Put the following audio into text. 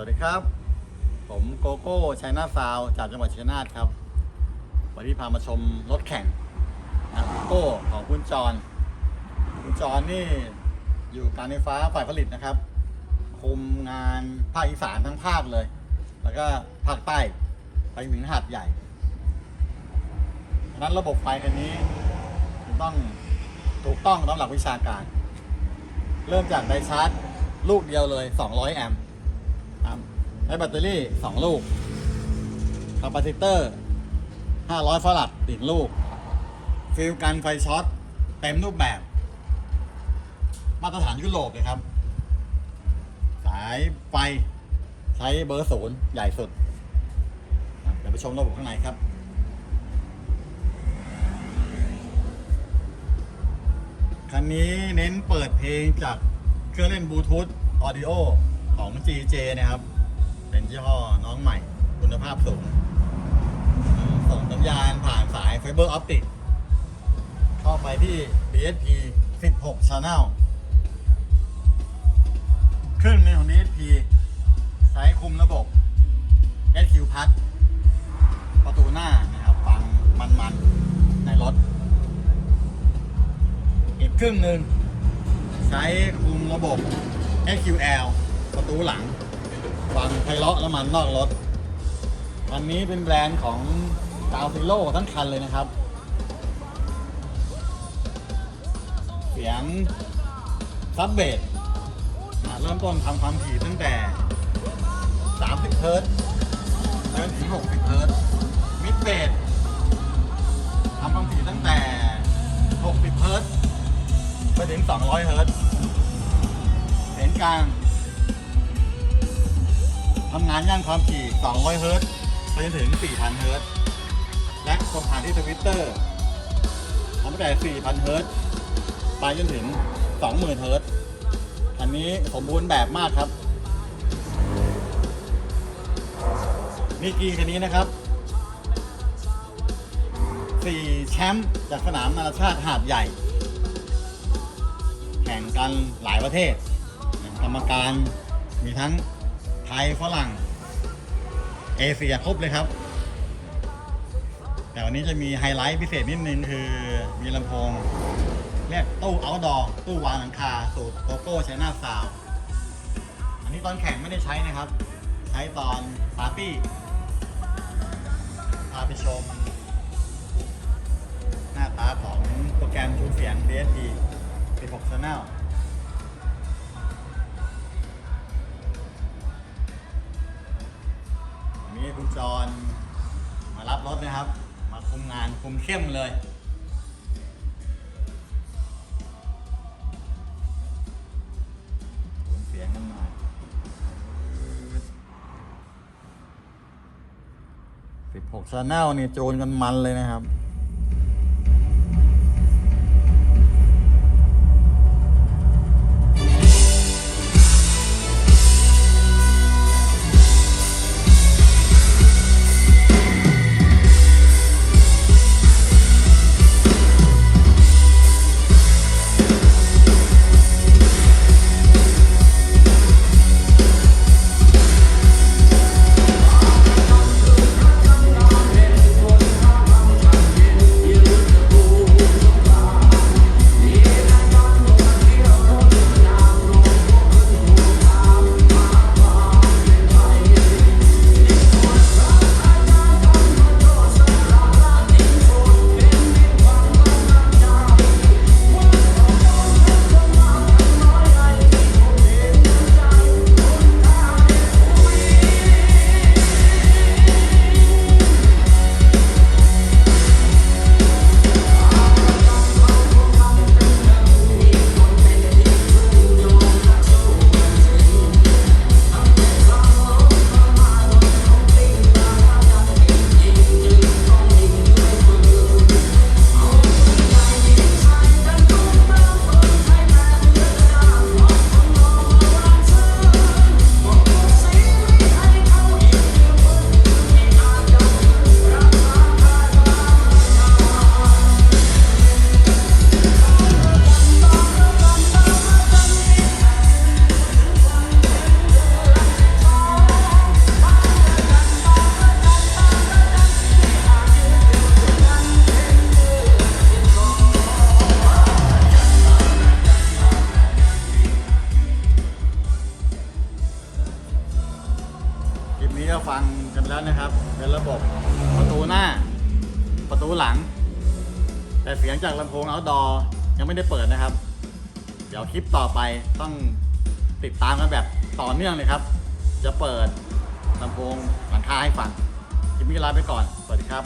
วัสดีครับ ผมโกโก้ชัยนาซาวจากจังหวัดชัยนาทครับ วันนี้พามาชมรถแข่งนะโก้ของคุณจร คุณจรนี่อยู่การไฟฟ้าฝ่ายผลิตนะครับ คุมงานภาคอีสานทั้งภาคเลย แล้วก็ภาคใต้ไปถึงหาดใหญ่นั้นระบบไฟคันนี้ต้องถูกต้องตามหลักวิชาการ เริ่มจากไดชาร์จลูกเดียวเลย 200 แอมป์ ครับใช้แบตเตอรี่ 2 ลูกคาปาซิเตอร์ 500ฟารัดติดลูก ฟิลกันไฟช็อตเต็มรูปแบบ มาตรฐานยุโรปเลยครับ สายไฟใช้เบอร์ศูนย์ใหญ่สุด เดี๋ยวไปชมระบบข้างในครับคันนี้เน้นเปิดเพลงจากเครื่องเล่นบลูทูธออดิโอ ของ GJ นะครับ เป็นยี่ห้อน้องใหม่ คุณภาพสูง ส่งสัญญาณผ่านสายไฟเบอร์ออปติกเข้าไปที่ DSP 16 Channel ครึ่งหนึงของ DSP ใช้คุมระบบ SQ Plus ประตูหน้านะครับฟังมันๆ ในรถ อีกครึ่งหนึ่งใช้คุมระบบ SQL ประตูหลังฟังไพเราะแล้วมันนอกรถ อันนี้เป็นแบรนด์ของดาวซิโร่ทั้งคันเลยนะครับ เสียงซับเบสเริ่มต้นทำความถี่ตั้งแต่ 30 เฮิร์ตซ์ไปจนถึง 60 เฮิร์ตซ์มิดเบสทำความถี่ตั้งแต่ 60 เฮิร์ตซ์ไปถึง 200 เฮิร์ตซ์เสียงกลาง ทำงานย่านความถี่ 200 เฮิรตซ์ไปจนถึง 4,000 เฮิรตซ์และส่งผ่านที่ทวิตเตอร์ทำตั้งแต่ 4,000 เฮิรตซ์ไปจนถึง 20,000 เฮิรตซ์อันนี้สมบูรณ์แบบมากครับนี่กีคันนี้นะครับ 4 แชมป์จากสนามนานาชาติหาดใหญ่ แข่งกันหลายประเทศกรรมการมีทั้ง ไทยฝรั่ง เอเชียครบเลยครับ แต่วันนี้จะมีไฮไลท์พิเศษนิดนึงคือมีลำโพงเรียกตู้เอาดอตู้วางหลังคา สูตรโกโก้ใช้หน้าซาว อันนี้ตอนแข่งไม่ได้ใช้นะครับ ใช้ตอนปาร์ตี้พาไปชม หน้าตาของโปรแกรมชูเสียง DSP 16 Channel จร มารับรถนะครับ มาคุมงานคุมเข้มเลย เสียงกันหน่อย16 Channel นี่โจนกันมันเลยนะครับ นี้ก็ฟังกันแล้วนะครับเป็นระบบประตูหน้า ประตูหลัง แต่เสียงจากลำโพงเอาดอยังไม่ได้เปิดนะครับ เดี๋ยวคลิปต่อไปต้องติดตามกันแบบต่อเนื่องเลยครับ จะเปิดลำโพงหลังคาให้ฟังคลิปนี้ลาไปก่อน สวัสดีครับ